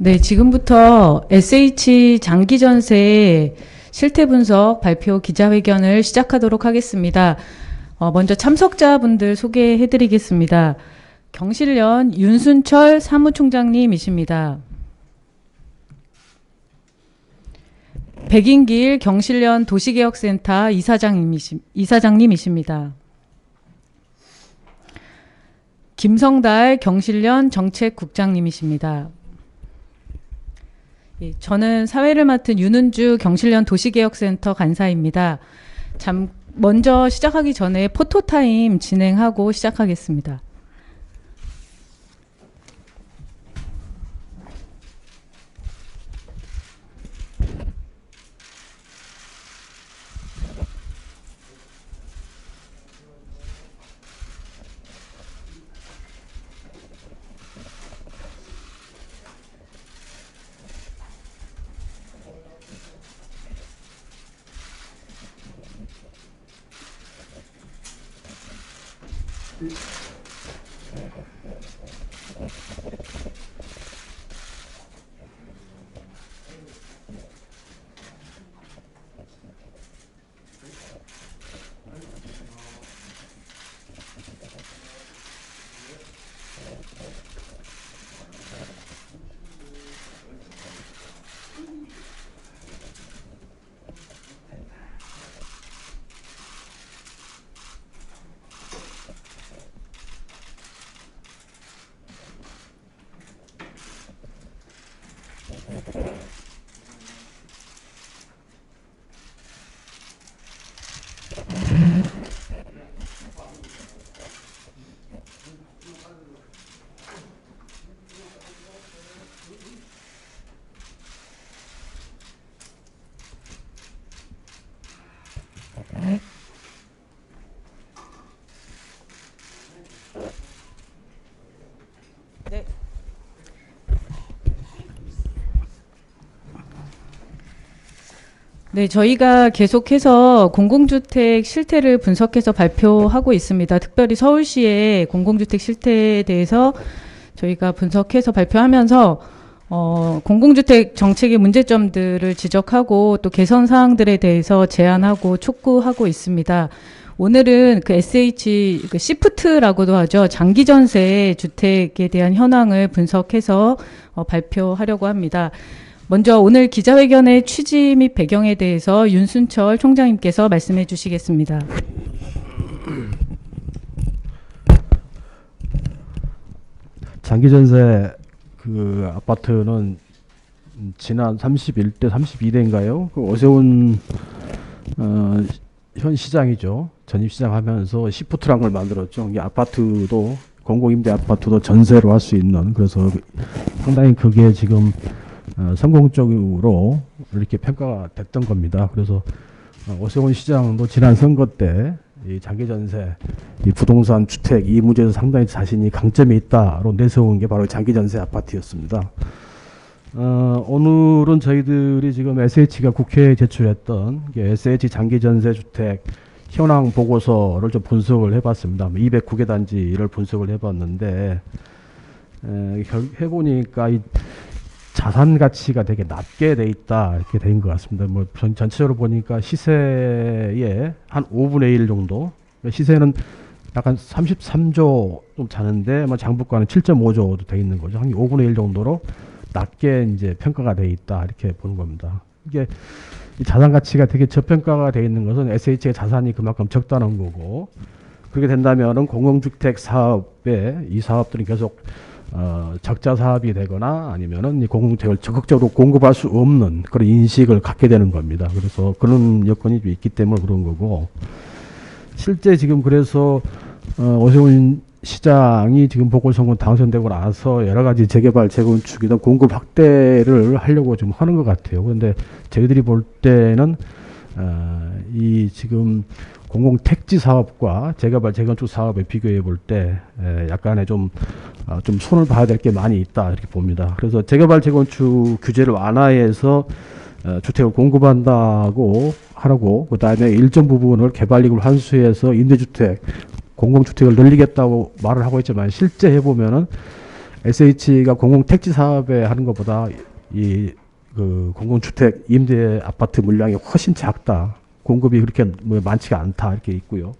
네, 지금부터 SH 장기 전세 실태 분석 발표 기자회견을 시작하도록 하겠습니다. 어, 먼저 참석자분들 소개해 드리겠습니다. 경실련 윤순철 사무총장님이십니다. 백인길 경실련 도시개혁센터 이사장님이시, 이사장님이십니다. 김성달 경실련 정책국장님이십니다. 예, 저는 사회를 맡은 윤은주 경실련 도시개혁센터 간사입니다. 잠 먼저 시작하기 전에 포토타임 진행하고 시작하겠습니다. 네, 저희가 계속해서 공공주택 실태를 분석해서 발표하고 있습니다. 특별히 서울시의 공공주택 실태에 대해서 저희가 분석해서 발표하면서 어, 공공주택 정책의 문제점들을 지적하고 또 개선 사항들에 대해서 제안하고 촉구하고 있습니다. 오늘은 그 SH 그 시프트라고도 하죠. 장기 전세 주택에 대한 현황을 분석해서 어, 발표하려고 합니다. 먼저 오늘 기자회견의 취지 및 배경에 대해서 윤순철 총장님께서 말씀해 주시겠습니다. 장기 전세 그 아파트는 지난 31대 32대인가요? 그 오세훈 어, 현 시장이죠. 전입 시장 하면서 시프트란 걸 만들었죠. 이 아파트도 공공임대 아파트도 전세로 할 수 있는 그래서 상당히 그게 지금 어, 성공적으로 이렇게 평가가 됐던 겁니다. 그래서 어, 오세훈 시장도 지난 선거 때이 장기 전세, 이 부동산 주택 이 문제에서 상당히 자신이 강점이 있다로 내세운 게 바로 장기 전세 아파트였습니다. 어, 오늘은 저희들이 지금 SH가 국회에 제출했던 SH 장기 전세 주택 현황 보고서를 좀 분석을 해봤습니다. 209개 단지를 분석을 해봤는데 에, 결, 해보니까 이 자산 가치가 되게 낮게 돼 있다 이렇게 된 것 같습니다. 뭐 전, 전체적으로 보니까 시세의 한 5분의 1 정도 시세는 약간 33조 좀 자는데 뭐 장부가는 7.5조도 돼 있는 거죠. 한 5분의 1 정도로 낮게 이제 평가가 돼 있다 이렇게 보는 겁니다. 이게 이 자산 가치가 되게 저평가가 돼 있는 것은 SH의 자산이 그만큼 적다는 거고 그렇게 된다면은 공공주택 사업에 이 사업들이 계속 어, 적자 사업이 되거나 아니면은 이 공공주택을 적극적으로 공급할 수 없는 그런 인식을 갖게 되는 겁니다. 그래서 그런 여건이 좀 있기 때문에 그런 거고 실제 지금 그래서 어, 오세훈 시장이 지금 보궐선거 당선되고 나서 여러 가지 재개발, 재건축이든 공급 확대를 하려고 좀 하는 것 같아요. 그런데 저희들이 볼 때는 어, 이 지금 공공 택지 사업과 재개발, 재건축 사업에 비교해 볼 때 약간의 좀, 어, 좀 손을 봐야 될 게 많이 있다 이렇게 봅니다. 그래서 재개발, 재건축 규제를 완화해서 어, 주택을 공급한다고 하라고 그다음에 일정 부분을 개발익을 환수해서 임대주택 공공주택을 늘리겠다고 말을 하고 있지만 실제 해보면은 SH가 공공택지 사업에 하는 것보다 이 그 공공주택 임대 아파트 물량이 훨씬 작다. 공급이 그렇게 뭐 많지가 않다 이렇게 있고요.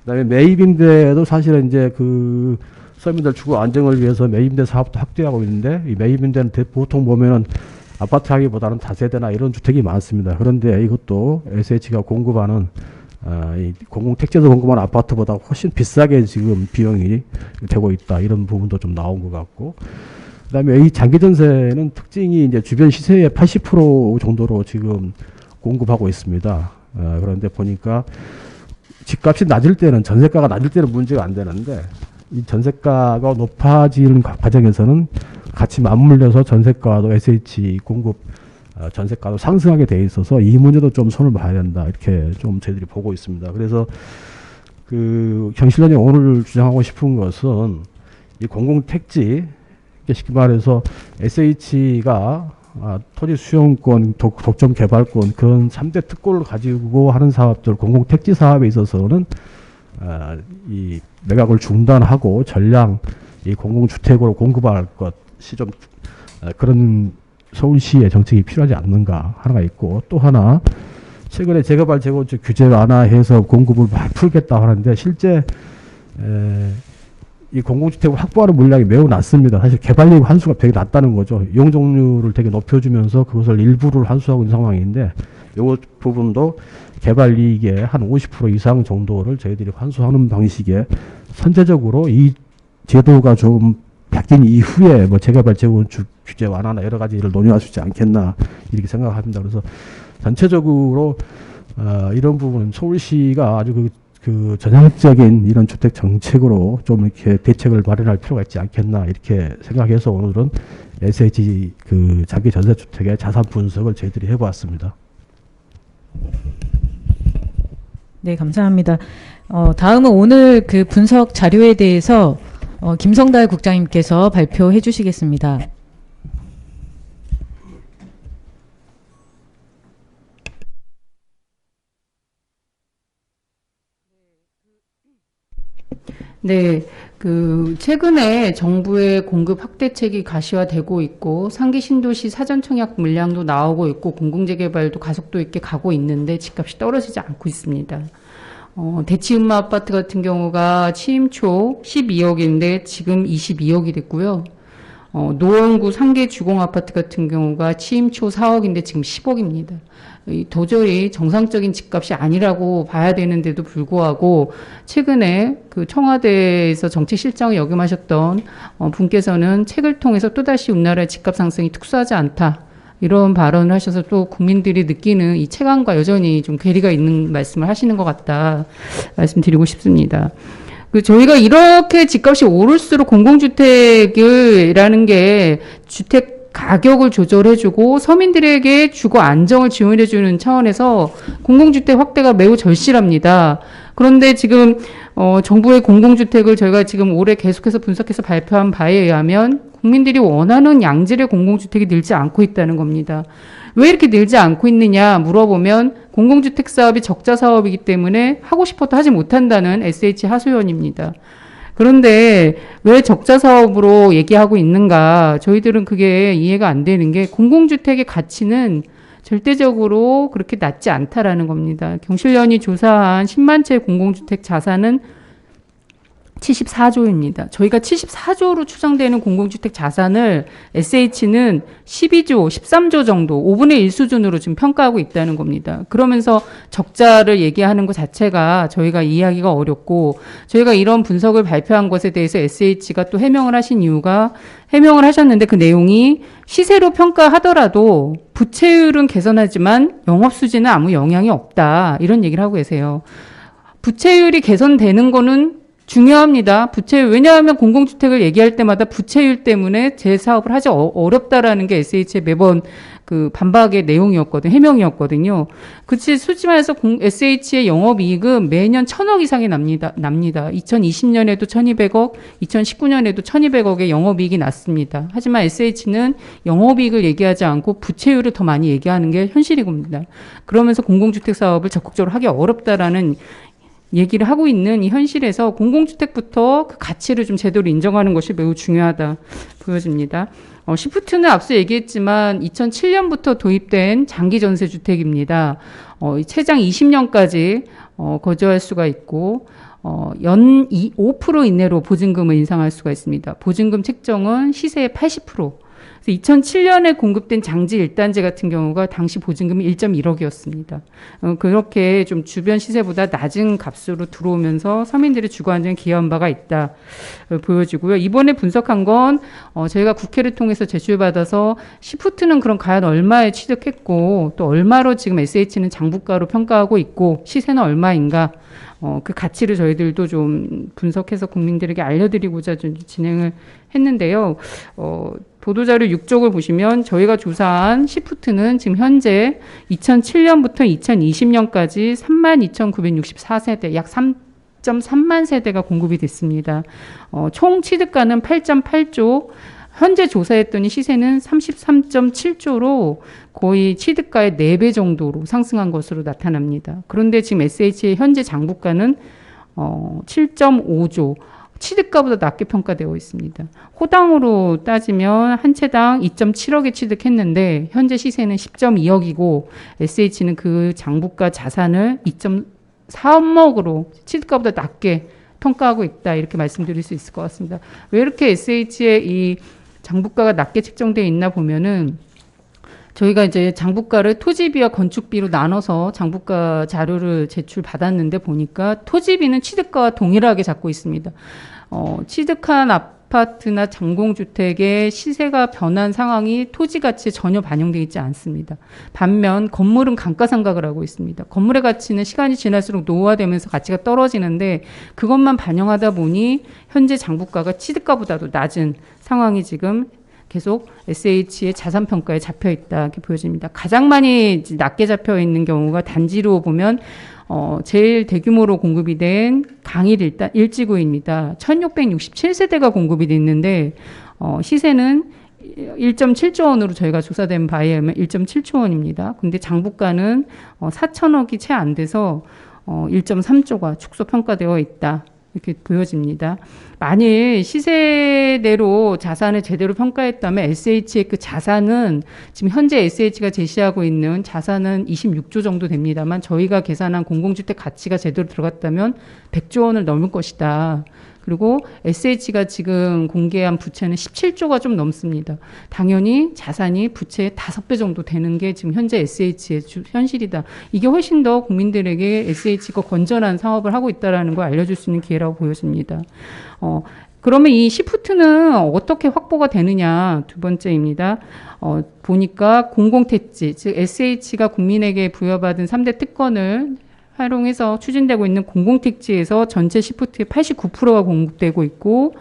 그다음에 매입임대도 사실은 이제 그 서민들 주거 안정을 위해서 매입임대 사업도 확대하고 있는데 이 매입임대는 대- 보통 보면은 아파트 하기보다는 다세대나 이런 주택이 많습니다. 그런데 이것도 SH가 공급하는 아, 이 공공택지에서 공급하는 아파트보다 훨씬 비싸게 지금 비용이 되고 있다. 이런 부분도 좀 나온 것 같고. 그다음에 이 장기전세는 특징이 이제 주변 시세의 80% 정도로 지금 공급하고 있습니다. 어, 그런데 보니까 집값이 낮을 때는 전세가가 낮을 때는 문제가 안 되는데 이 전세가가 높아지는 과- 과정에서는 같이 맞물려서 전세가도 SH 공급 어, 전세가도 상승하게 돼 있어서 이 문제도 좀 손을 봐야 된다 이렇게 좀 저희들이 보고 있습니다. 그래서 그 경실련이 오늘 주장하고 싶은 것은 이 공공택지 쉽게 말해서 SH가 아, 토지 수용권, 독, 독점 개발권 그런 3대 특권을 가지고 하는 사업들 공공 택지 사업에 있어서는 아, 이 매각을 중단하고 전량 이 공공주택으로 공급할 것이 좀 아, 그런 서울시의 정책이 필요하지 않는가 하나가 있고 또 하나 최근에 재개발 재건축 규제 완화해서 공급을 막 풀겠다 하는데 실제 에, 이 공공주택을 확보하는 물량이 매우 낮습니다. 사실 개발력 환수가 되게 낮다는 거죠. 이용 종류를 되게 높여주면서 그것을 일부를 환수하고 있는 상황인데 요 부분도 개발 이익의 한 50% 이상 정도를 저희들이 환수하는 방식에 선제적으로 이 제도가 좀 바뀐 이후에 뭐 재개발 재건축 규제 완화나 여러 가지 를 논의할 수 있지 않겠나 이렇게 생각합니다. 그래서 전체적으로 어, 이런 부분은 서울시가 아주 그, 그 전향적인 이런 주택 정책으로 좀 이렇게 대책을 마련할 필요가 있지 않겠나 이렇게 생각해서 오늘은 SH 그 장기 전세 주택의 자산 분석을 저희들이 해보았습니다. 네, 감사합니다. 어, 다음은 오늘 그 분석 자료에 대해서 어, 김성달 국장님께서 발표해 주시겠습니다. 네, 그 최근에 정부의 공급 확대책이 가시화되고 있고 상기 신도시 사전 청약 물량도 나오고 있고 공공재개발도 가속도 있게 가고 있는데 집값이 떨어지지 않고 있습니다. 어, 대치음마 아파트 같은 경우가 취임 초 12억인데 지금 22억이 됐고요. 어, 노원구 상계 주공 아파트 같은 경우가 취임 초 4억인데 지금 10억입니다. 이 도저히 정상적인 집값이 아니라고 봐야 되는데도 불구하고 최근에 그 청와대에서 정책실장을 역임하셨던 어, 분께서는 책을 통해서 또다시 우리나라의 집값 상승이 특수하지 않다. 이런 발언을 하셔서 또 국민들이 느끼는 이 체감과 여전히 좀 괴리가 있는 말씀을 하시는 것 같다 말씀드리고 싶습니다. 그 저희가 이렇게 집값이 오를수록 공공주택이라는 게 주택 가격을 조절해주고 서민들에게 주거 안정을 지원해주는 차원에서 공공주택 확대가 매우 절실합니다. 그런데 지금 어, 정부의 공공주택을 저희가 지금 올해 계속해서 분석해서 발표한 바에 의하면 국민들이 원하는 양질의 공공주택이 늘지 않고 있다는 겁니다. 왜 이렇게 늘지 않고 있느냐 물어보면 공공주택 사업이 적자 사업이기 때문에 하고 싶어도 하지 못한다는 SH 하소연입니다. 그런데 왜 적자 사업으로 얘기하고 있는가? 저희들은 그게 이해가 안 되는 게 공공주택의 가치는 절대적으로 그렇게 낮지 않다라는 겁니다. 경실련이 조사한 10만 채 공공주택 자산은 74조입니다. 저희가 74조로 추정되는 공공주택 자산을 SH는 12조, 13조 정도, 5분의 1 수준으로 지금 평가하고 있다는 겁니다. 그러면서 적자를 얘기하는 것 자체가 저희가 이해하기가 어렵고, 저희가 이런 분석을 발표한 것에 대해서 SH가 또 해명을 하신 이유가, 해명을 하셨는데 그 내용이 시세로 평가하더라도 부채율은 개선하지만 영업 수지는 아무 영향이 없다. 이런 얘기를 하고 계세요. 부채율이 개선되는 거는 중요합니다. 부채 왜냐하면 공공주택을 얘기할 때마다 부채율 때문에 재 사업을 하지 어, 어렵다라는 게 SH의 매번 그 반박의 내용이었거든 해명이었거든요. 그치 솔직히 말해서 공, SH의 영업이익은 매년 천억 이상이 납니다. 납니다. 2020년에도 1,200억, 2019년에도 1,200억의 영업이익이 났습니다. 하지만 SH는 영업이익을 얘기하지 않고 부채율을 더 많이 얘기하는 게 현실이겁니다. 그러면서 공공주택 사업을 적극적으로 하기 어렵다라는 얘기를 하고 있는 이 현실에서 공공주택부터 그 가치를 좀 제대로 인정하는 것이 매우 중요하다 보여집니다. 어, 시프트는 앞서 얘기했지만 2007년부터 도입된 장기 전세 주택입니다. 어, 이 최장 20년까지 어, 거주할 수가 있고 어, 연 2, 5% 이내로 보증금을 인상할 수가 있습니다. 보증금 책정은 시세의 80%. 그래서 2007년에 공급된 장지 1단지 같은 경우가 당시 보증금이 1.1억이었습니다. 어, 그렇게 좀 주변 시세보다 낮은 값으로 들어오면서 서민들의 주거 안정에 기여한 바가 있다 어, 보여지고요. 이번에 분석한 건 어, 저희가 국회를 통해서 제출받아서 시프트는 그럼 과연 얼마에 취득했고 또 얼마로 지금 SH는 장부가로 평가하고 있고 시세는 얼마인가 어, 그 가치를 저희들도 좀 분석해서 국민들에게 알려드리고자 좀 진행을 했는데요. 어, 보도자료 6쪽을 보시면 저희가 조사한 시프트는 지금 현재 2007년부터 2020년까지 32,964세대, 약 3.3만 세대가 공급이 됐습니다. 어, 총 취득가는 8.8조, 현재 조사했더니 시세는 33.7조로 거의 취득가의 4배 정도로 상승한 것으로 나타납니다. 그런데 지금 SH의 현재 장부가는 어, 7.5조, 취득가보다 낮게 평가되어 있습니다. 호당으로 따지면 한 채당 2.7억에 취득했는데 현재 시세는 10.2억이고 SH는 그 장부가 자산을 2.3억으로 취득가보다 낮게 평가하고 있다 이렇게 말씀드릴 수 있을 것 같습니다. 왜 이렇게 SH의 이 장부가가 낮게 책정되어 있나 보면은 저희가 이제 장부가를 토지비와 건축비로 나눠서 장부가 자료를 제출 받았는데 보니까 토지비는 취득가와 동일하게 잡고 있습니다. 어, 취득한 아파트나 장공주택의 시세가 변한 상황이 토지 가치에 전혀 반영되어 있지 않습니다. 반면 건물은 감가상각을 하고 있습니다. 건물의 가치는 시간이 지날수록 노후화되면서 가치가 떨어지는데 그것만 반영하다 보니 현재 장부가가 취득가보다도 낮은 상황이 지금 계속 SH의 자산 평가에 잡혀 있다 이렇게 보여집니다. 가장 많이 낮게 잡혀 있는 경우가 단지로 보면 어, 제일 대규모로 공급이 된 강일 일단 일지구입니다. 1667세대가 공급이 됐는데 어, 시세는 1.7조 원으로 저희가 조사된 바에 의하면 1.7조 원입니다. 근데 장부가는 어, 4천억이 채 안 돼서 어, 1.3조가 축소 평가되어 있다. 이렇게 보여집니다. 만일 시세대로 자산을 제대로 평가했다면 SH의 그 자산은 지금 현재 SH가 제시하고 있는 자산은 26조 정도 됩니다만 저희가 계산한 공공주택 가치가 제대로 들어갔다면 100조 원을 넘을 것이다. 그리고 SH가 지금 공개한 부채는 17조가 좀 넘습니다. 당연히 자산이 부채의 5배 정도 되는 게 지금 현재 SH의 주- 현실이다. 이게 훨씬 더 국민들에게 SH가 건전한 사업을 하고 있다라는 걸 알려줄 수 있는 기회라고 보여집니다. 어, 그러면 이 시프트는 어떻게 확보가 되느냐 두 번째입니다. 어, 보니까 공공택지, 즉 SH가 국민에게 부여받은 3대 특권을 활용해서 추진되고 있는 공공택지에서 전체 시프트의 89%가 공급되고 있고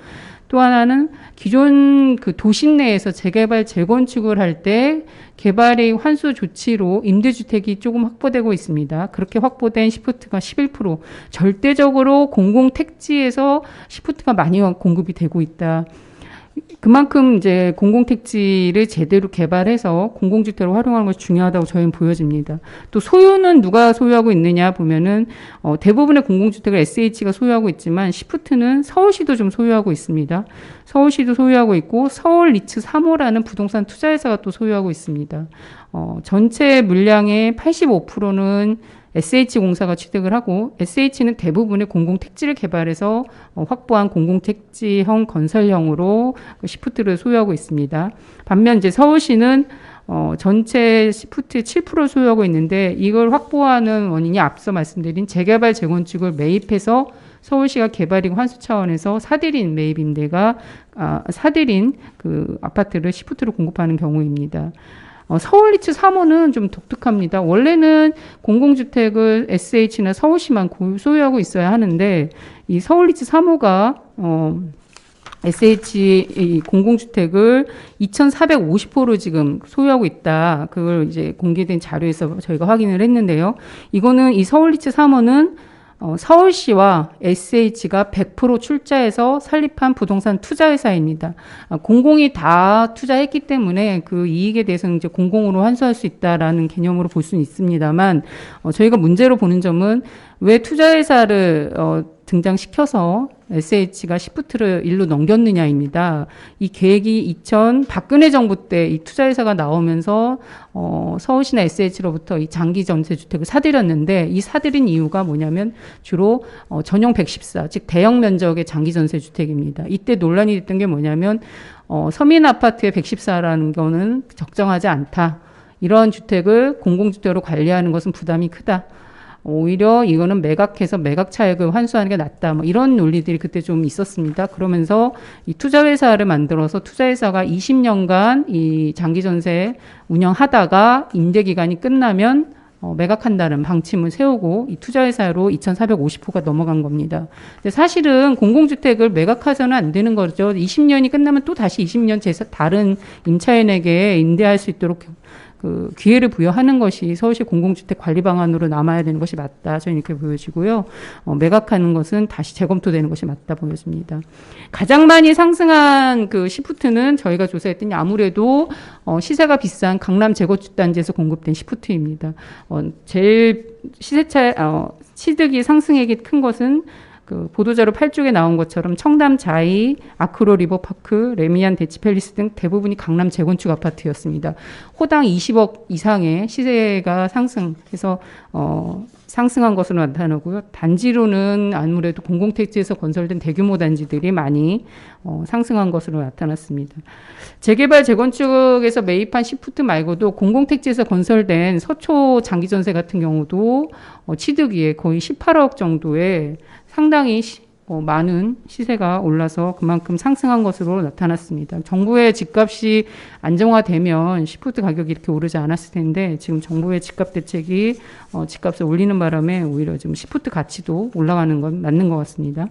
또 하나는 기존 그 도심 내에서 재개발 재건축을 할 때 개발의 환수 조치로 임대주택이 조금 확보되고 있습니다. 그렇게 확보된 시프트가 11% 절대적으로 공공 택지에서 시프트가 많이 공급이 되고 있다. 그만큼 이제 공공택지를 제대로 개발해서 공공주택으로 활용하는 것이 중요하다고 저희는 보여집니다. 또 소유는 누가 소유하고 있느냐 보면은 어, 대부분의 공공주택을 SH가 소유하고 있지만 시프트는 서울시도 좀 소유하고 있습니다. 서울시도 소유하고 있고 서울 리츠 3호라는 부동산 투자회사가 또 소유하고 있습니다. 어, 전체 물량의 85%는 SH공사가 취득을 하고 SH는 대부분의 공공택지를 개발해서 어, 확보한 공공택지형 건설형으로 그 시프트를 소유하고 있습니다. 반면 이제 서울시는 어, 전체 시프트의 7% 소유하고 있는데 이걸 확보하는 원인이 앞서 말씀드린 재개발 재건축을 매입해서 서울시가 개발이고 환수 차원에서 사들인 매입 임대가 아, 사들인 그 아파트를 시프트로 공급하는 경우입니다. 어, 서울리츠 3호는 좀 독특합니다. 원래는 공공주택을 SH나 서울시만 고- 소유하고 있어야 하는데 이 서울리츠 3호가 어, SH 이 공공주택을 2,450호로 지금 소유하고 있다. 그걸 이제 공개된 자료에서 저희가 확인을 했는데요. 이거는 이 서울리츠 3호는 어, 서울시와 SH가 100% 출자해서 설립한 부동산 투자회사입니다. 아, 공공이 다 투자했기 때문에 그 이익에 대해서는 이제 공공으로 환수할 수 있다라는 개념으로 볼 수는 있습니다만 어, 저희가 문제로 보는 점은 왜 투자회사를 어, 등장시켜서 SH가 시프트를 일로 넘겼느냐입니다. 이 계획이 2000 박근혜 정부 때 이 투자회사가 나오면서 어, 서울시나 SH로부터 이 장기 전세 주택을 사들였는데 이 사들인 이유가 뭐냐면 주로 어, 전용 114, 즉 대형 면적의 장기 전세 주택입니다. 이때 논란이 됐던 게 뭐냐면 어, 서민 아파트의 114라는 거는 적정하지 않다. 이런 주택을 공공주택으로 관리하는 것은 부담이 크다. 오히려 이거는 매각해서 매각 차익을 환수하는 게 낫다. 뭐 이런 논리들이 그때 좀 있었습니다. 그러면서 이 투자회사를 만들어서 투자회사가 20년간 이 장기 전세 운영하다가 임대 기간이 끝나면 어, 매각한다는 방침을 세우고 이 투자회사로 2,450호가 넘어간 겁니다. 근데 사실은 공공주택을 매각해서는 안 되는 거죠. 20년이 끝나면 또 다시 20년 제 다른 임차인에게 임대할 수 있도록 그 기회를 부여하는 것이 서울시 공공주택 관리 방안으로 남아야 되는 것이 맞다. 저는 이렇게 보여지고요. 어, 매각하는 것은 다시 재검토되는 것이 맞다 보여집니다. 가장 많이 상승한 그 시프트는 저희가 조사했더니 아무래도 어, 시세가 비싼 강남 재건축 단지에서 공급된 시프트입니다. 어, 제일 시세차 어, 취득이 상승액이 큰 것은 그 보도자료 8쪽에 나온 것처럼 청담 자이, 아크로 리버파크, 레미안 대치팰리스 등 대부분이 강남 재건축 아파트였습니다. 호당 20억 이상의 시세가 상승해서 어, 상승한 것으로 나타나고요. 단지로는 아무래도 공공택지에서 건설된 대규모 단지들이 많이 어, 상승한 것으로 나타났습니다. 재개발 재건축에서 매입한 시프트 말고도 공공택지에서 건설된 서초 장기전세 같은 경우도 어, 취득위에 거의 18억 정도의 상당히 시- 어, 많은 시세가 올라서 그만큼 상승한 것으로 나타났습니다. 정부의 집값이 안정화되면 시프트 가격이 이렇게 오르지 않았을 텐데 지금 정부의 집값 대책이 어, 집값을 올리는 바람에 오히려 지금 시프트 가치도 올라가는 건 맞는 것 같습니다.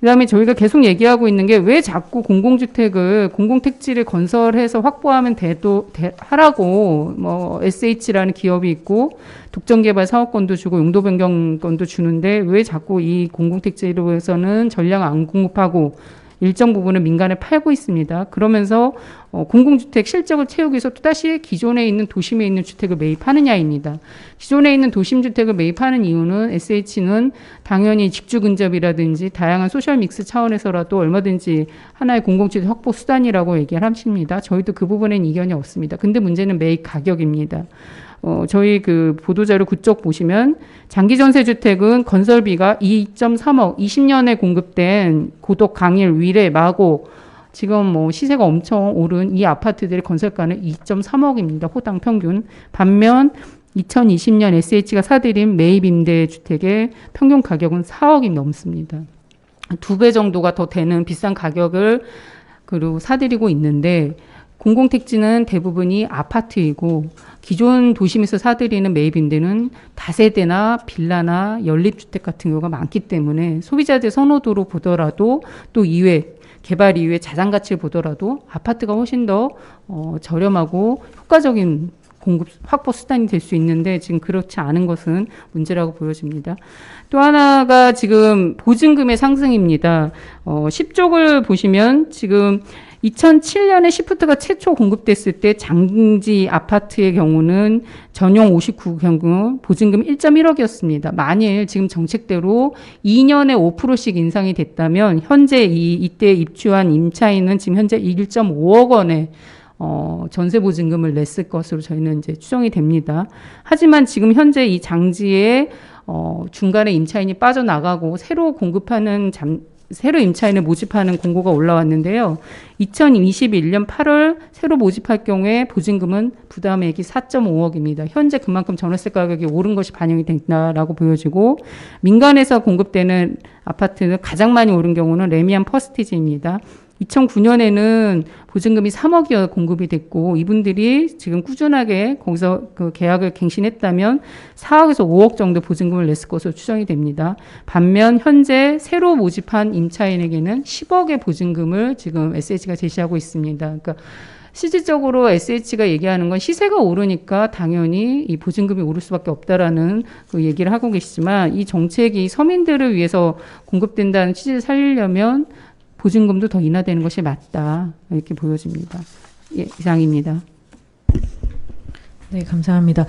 그다음에 저희가 계속 얘기하고 있는 게 왜 자꾸 공공주택을 공공택지를 건설해서 확보하면 돼도 돼- 하라고 뭐 SH라는 기업이 있고 독점개발 사업권도 주고 용도 변경권도 주는데 왜 자꾸 이 공공택지로 해서는 전량 안 공급하고 일정 부분을 민간에 팔고 있습니다. 그러면서 어, 공공주택 실적을 채우기 위해서 또다시 기존에 있는 도심에 있는 주택을 매입하느냐입니다. 기존에 있는 도심 주택을 매입하는 이유는 SH는 당연히 직주 근접이라든지 다양한 소셜 믹스 차원에서라도 얼마든지 하나의 공공주택 확보 수단이라고 얘기를 하십니다. 저희도 그 부분엔 이견이 없습니다. 근데 문제는 매입 가격입니다. 어, 저희 그 보도자료 그쪽 보시면 장기 전세 주택은 건설비가 2.3억, 20년에 공급된 고덕, 강일, 위례, 마고 지금 뭐 시세가 엄청 오른 이 아파트들의 건설가는 2.3억입니다. 호당 평균. 반면 2020년 SH가 사들인 매입 임대 주택의 평균 가격은 4억이 넘습니다. 두 배 정도가 더 되는 비싼 가격을 그리고 사들이고 있는데 공공택지는 대부분이 아파트이고 기존 도심에서 사들이는 매입 임대는 다세대나 빌라나 연립주택 같은 경우가 많기 때문에 소비자들 선호도로 보더라도 또 이외 개발 이후에 자산 가치를 보더라도 아파트가 훨씬 더 어, 저렴하고 효과적인 공급 확보 수단이 될 수 있는데 지금 그렇지 않은 것은 문제라고 보여집니다. 또 하나가 지금 보증금의 상승입니다. 어, 10쪽을 보시면 지금 2007년에 시프트가 최초 공급됐을 때 장지 아파트의 경우는 전용 59 경우 보증금 1.1억이었습니다. 만일 지금 정책대로 2년에 5%씩 인상이 됐다면 현재 이 이때 입주한 임차인은 지금 현재 1.5억 원의 어, 전세 보증금을 냈을 것으로 저희는 이제 추정이 됩니다. 하지만 지금 현재 이 장지에 어, 중간에 임차인이 빠져나가고 새로 공급하는 잠, 새로 임차인을 모집하는 공고가 올라왔는데요. 2021년 8월 새로 모집할 경우에 보증금은 부담액이 4.5억입니다. 현재 그만큼 전월세 가격이 오른 것이 반영이 된다라고 보여지고 민간에서 공급되는 아파트는 가장 많이 오른 경우는 레미안 퍼스티지입니다. 2009년에는 보증금이 3억이 공급이 됐고 이분들이 지금 꾸준하게 거기서 그 계약을 갱신했다면 4억에서 5억 정도 보증금을 냈을 것으로 추정이 됩니다. 반면 현재 새로 모집한 임차인에게는 10억의 보증금을 지금 SH가 제시하고 있습니다. 그러니까 실질적으로 SH가 얘기하는 건 시세가 오르니까 당연히 이 보증금이 오를 수밖에 없다라는 그 얘기를 하고 계시지만 이 정책이 서민들을 위해서 공급된다는 취지를 살리려면 보증금도 더 인하되는 것이 맞다 이렇게 보여집니다. 예, 이상입니다. 네, 감사합니다.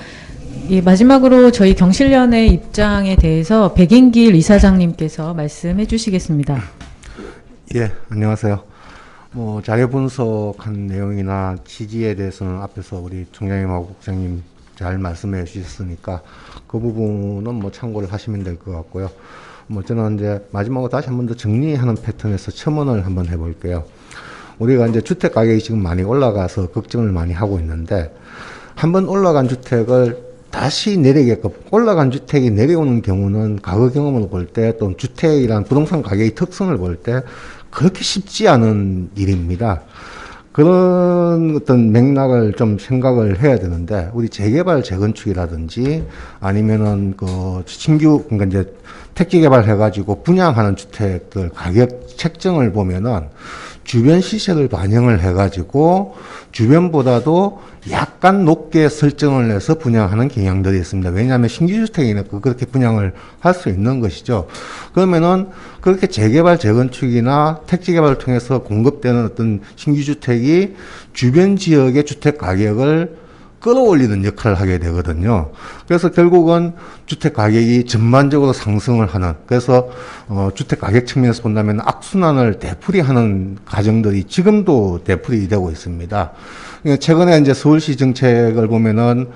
예, 마지막으로 저희 경실련의 입장에 대해서 백인길 이사장님께서 말씀해 주시겠습니다. 예, 안녕하세요. 뭐 자료 분석한 내용이나 취지에 대해서는 앞에서 우리 총장님하고 국장님 잘 말씀해 주셨으니까 그 부분은 뭐 참고를 하시면 될 것 같고요. 뭐 저는 이제 마지막으로 다시 한 번 더 정리하는 패턴에서 첨언을 한번 해볼게요. 우리가 이제 주택 가격이 지금 많이 올라가서 걱정을 많이 하고 있는데 한 번 올라간 주택을 다시 내리게끔 올라간 주택이 내려오는 경우는 과거 경험을 볼때 또 주택이란 부동산 가격의 특성을 볼 때 그렇게 쉽지 않은 일입니다. 그런 어떤 맥락을 좀 생각을 해야 되는데 우리 재개발 재건축이라든지 아니면은 그 신규 그러니까 이제 택지 개발해 가지고 분양하는 주택들 가격 책정을 보면은 주변 시세를 반영을 해 가지고 주변보다도 약간 높게 설정을 해서 분양하는 경향들이 있습니다. 왜냐하면 신규 주택이니까 그렇게 분양을 할 수 있는 것이죠. 그러면은 그렇게 재개발 재건축이나 택지 개발을 통해서 공급되는 어떤 신규 주택이 주변 지역의 주택 가격을 끌어올리는 역할을 하게 되거든요. 그래서 결국은 주택 가격이 전반적으로 상승을 하는 그래서 어, 주택 가격 측면에서 본다면 악순환을 되풀이하는 과정들이 지금도 되풀이 되고 있습니다. 그러니까 최근에 이제 서울시 정책을 보면은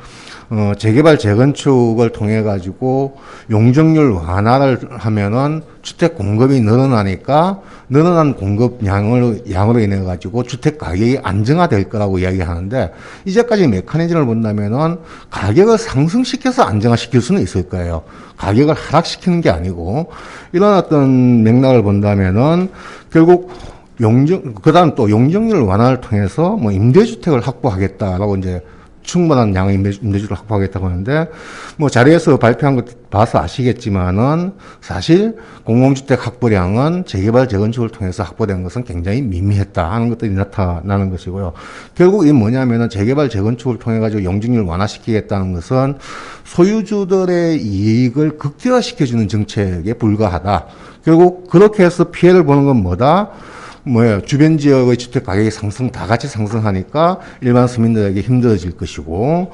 어, 재개발 재건축을 통해 가지고 용적률 완화를 하면은 주택 공급이 늘어나니까 늘어난 공급 양으로 양으로 인해 가지고 주택 가격이 안정화될 거라고 이야기하는데 이제까지 메커니즘을 본다면은 가격을 상승시켜서 안정화시킬 수는 있을 거예요. 가격을 하락시키는 게 아니고 이런 어떤 맥락을 본다면은 결국 용적 그다음 또 용적률 완화를 통해서 뭐 임대주택을 확보하겠다라고 이제 충분한 양의 임대, 임대주를 확보하겠다고 하는데 뭐 자리에서 발표한 것 봐서 아시겠지만은 사실 공공주택 확보량은 재개발 재건축을 통해서 확보된 것은 굉장히 미미했다 하는 것들이 나타나는 것이고요. 결국 이 뭐냐면은 재개발 재건축을 통해 가지고 용적률 완화시키겠다는 것은 소유주들의 이익을 극대화시켜주는 정책에 불과하다. 결국 그렇게 해서 피해를 보는 건 뭐다? 뭐예요? 주변 지역의 주택 가격이 상승, 다 같이 상승하니까 일반 서민들에게 힘들어질 것이고,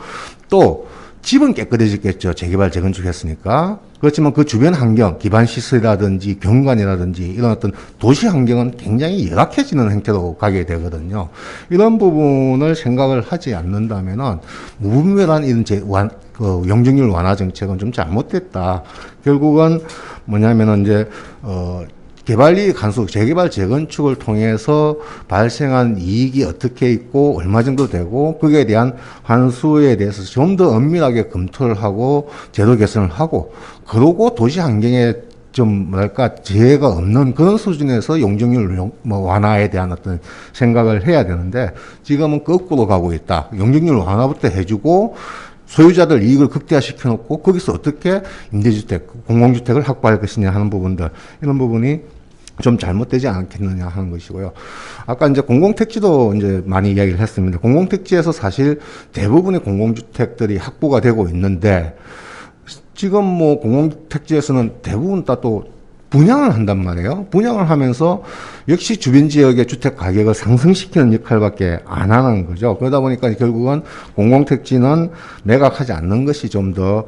또, 집은 깨끗해지겠죠. 재개발, 재건축했으니까. 그렇지만 그 주변 환경, 기반 시설이라든지 경관이라든지 이런 어떤 도시 환경은 굉장히 열악해지는 형태로 가게 되거든요. 이런 부분을 생각을 하지 않는다면은 무분별한 이런 제, 완, 그 용적률 완화 정책은 좀 잘못됐다. 결국은 뭐냐면은 이제, 어, 개발이 간수, 재개발, 재건축을 통해서 발생한 이익이 어떻게 있고 얼마 정도 되고 거기에 대한 환수에 대해서 좀 더 엄밀하게 검토를 하고 제도 개선을 하고 그러고 도시 환경에 좀 뭐랄까 재해가 없는 그런 수준에서 용적률 용- 뭐 완화에 대한 어떤 생각을 해야 되는데 지금은 거꾸로 가고 있다. 용적률 완화부터 해주고 소유자들 이익을 극대화시켜 놓고 거기서 어떻게 임대주택, 공공주택을 확보할 것이냐 하는 부분들 이런 부분이 좀 잘못되지 않겠느냐 하는 것이고요. 아까 이제 공공택지도 이제 많이 이야기를 했습니다. 공공택지에서 사실 대부분의 공공주택들이 확보가 되고 있는데 지금 뭐 공공택지에서는 대부분 다 또 분양을 한단 말이에요. 분양을 하면서 역시 주변 지역의 주택 가격을 상승시키는 역할밖에 안 하는 거죠. 그러다 보니까 결국은 공공택지는 매각하지 않는 것이 좀 더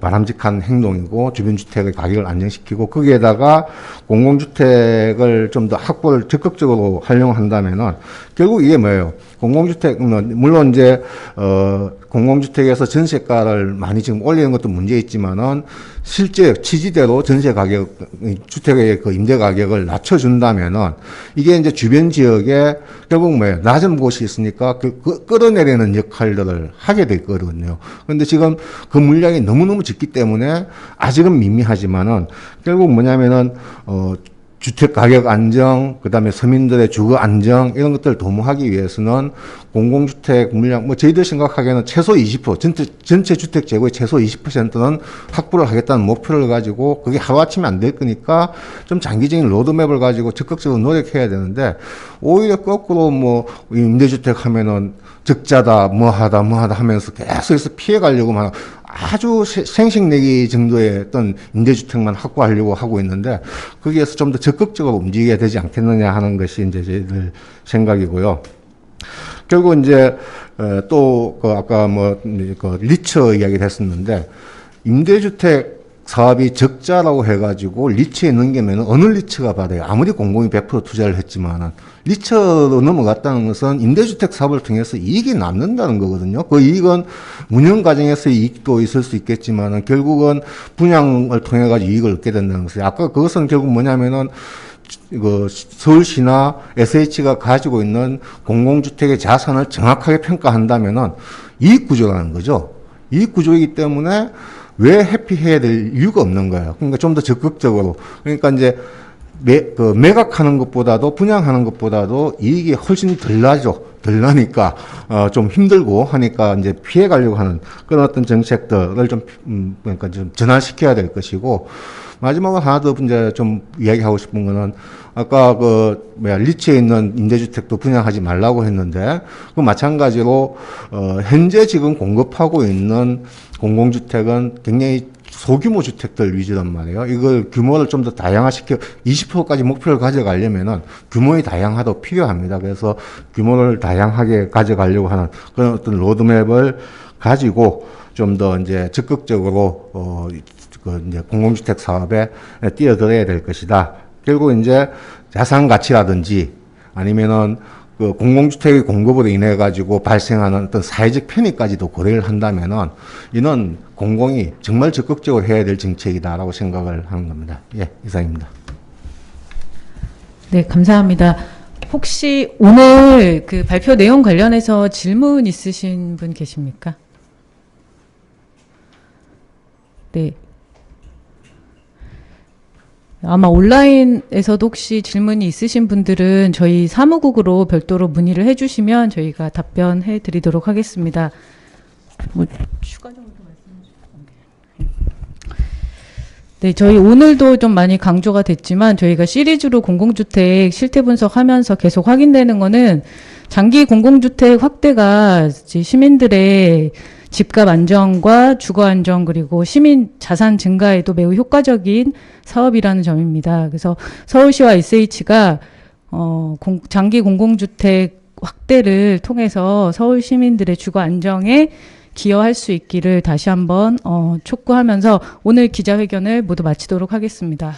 바람직한 행동이고 주변 주택의 가격을 안정시키고 거기에다가 공공주택을 좀 더 확보를 적극적으로 활용한다면은 결국 이게 뭐예요? 공공주택 물론 이제 어 공공주택에서 전세가를 많이 지금 올리는 것도 문제 있지만은 실제 취지대로 전세 가격 주택의 그 임대 가격을 낮춰준다면은 이게 이제 주변 지역에 결국 뭐예요? 낮은 곳이 있으니까 그, 그 끌어내리는 역할들을 하게 될 거거든요. 그런데 지금 그 물량이 너무너무 적기 때문에 아직은 미미하지만은 결국 뭐냐면은 어 주택 가격 안정, 그 다음에 서민들의 주거 안정, 이런 것들을 도모하기 위해서는 공공주택 물량, 뭐 저희들 생각하기에는 최소 20%, 전체, 전체 주택 재고의 최소 20%는 확보를 하겠다는 목표를 가지고 그게 하루아침에 안 될 거니까 좀 장기적인 로드맵을 가지고 적극적으로 노력해야 되는데 오히려 거꾸로 뭐 임대주택 하면은 적자다, 뭐 하다, 뭐 하다 하면서 계속해서 피해 가려고만 아주 세- 생식내기 정도의 어떤 임대주택만 확보하려고 하고 있는데 거기에서 좀 더 적극적으로 움직여야 되지 않겠느냐 하는 것이 이제 저희들 생각이고요. 결국 이제 또 그 아까 뭐 그 리처 이야기를 했었는데 임대주택 사업이 적자라고 해가지고 리츠에 넘기면 어느 리츠가 받아요. 아무리 공공이 100% 투자를 했지만은 리츠로 넘어갔다는 것은 임대주택 사업을 통해서 이익이 남는다는 거거든요. 그 이익은 운영 과정에서 이익도 있을 수 있겠지만은 결국은 분양을 통해 가지고 이익을 얻게 된다는 것이에요. 아까 그것은 결국 뭐냐면은 그 서울시나 SH가 가지고 있는 공공주택의 자산을 정확하게 평가한다면은 이익 구조라는 거죠. 이익 구조이기 때문에 왜 회피해야 될 이유가 없는 거예요. 그러니까 좀 더 적극적으로. 그러니까 이제 매, 그 매각하는 것보다도 분양하는 것보다도 이익이 훨씬 덜 나죠. 덜 나니까, 어, 좀 힘들고 하니까 이제 피해 가려고 하는 그런 어떤 정책들을 좀, 음, 그러니까 좀 전환시켜야 될 것이고, 마지막으로 하나 더 이제 좀 이야기하고 싶은 거는 아까 그 뭐야 리치에 있는 임대주택도 분양하지 말라고 했는데 그 마찬가지로 어 현재 지금 공급하고 있는 공공주택은 굉장히 소규모 주택들 위주란 말이에요. 이걸 규모를 좀 더 다양화시켜 20%까지 목표를 가져가려면은 규모의 다양화도 필요합니다. 그래서 규모를 다양하게 가져가려고 하는 그런 어떤 로드맵을 가지고 좀 더 이제 적극적으로 어, 그 이제 공공주택 사업에 뛰어들어야 될 것이다. 결국 이제 자산 가치라든지 아니면은 그 공공주택의 공급으로 인해 가지고 발생하는 어떤 사회적 편의까지도 고려를 한다면은 이는 공공이 정말 적극적으로 해야 될 정책이다라고 생각을 하는 겁니다. 예, 이상입니다. 네, 감사합니다. 혹시 오늘 그 발표 내용 관련해서 질문 있으신 분 계십니까? 네. 아마 온라인에서도 혹시 질문이 있으신 분들은 저희 사무국으로 별도로 문의를 해주시면 저희가 답변해 드리도록 하겠습니다. 뭐 추가적으로? 네, 저희 오늘도 좀 많이 강조가 됐지만 저희가 시리즈로 공공주택 실태 분석하면서 계속 확인되는 거는 장기 공공주택 확대가 시민들의 집값 안정과 주거 안정 그리고 시민 자산 증가에도 매우 효과적인 사업이라는 점입니다. 그래서 서울시와 SH가 어, 공, 장기 공공주택 확대를 통해서 서울 시민들의 주거 안정에 기여할 수 있기를 다시 한번 어, 촉구하면서 오늘 기자회견을 모두 마치도록 하겠습니다.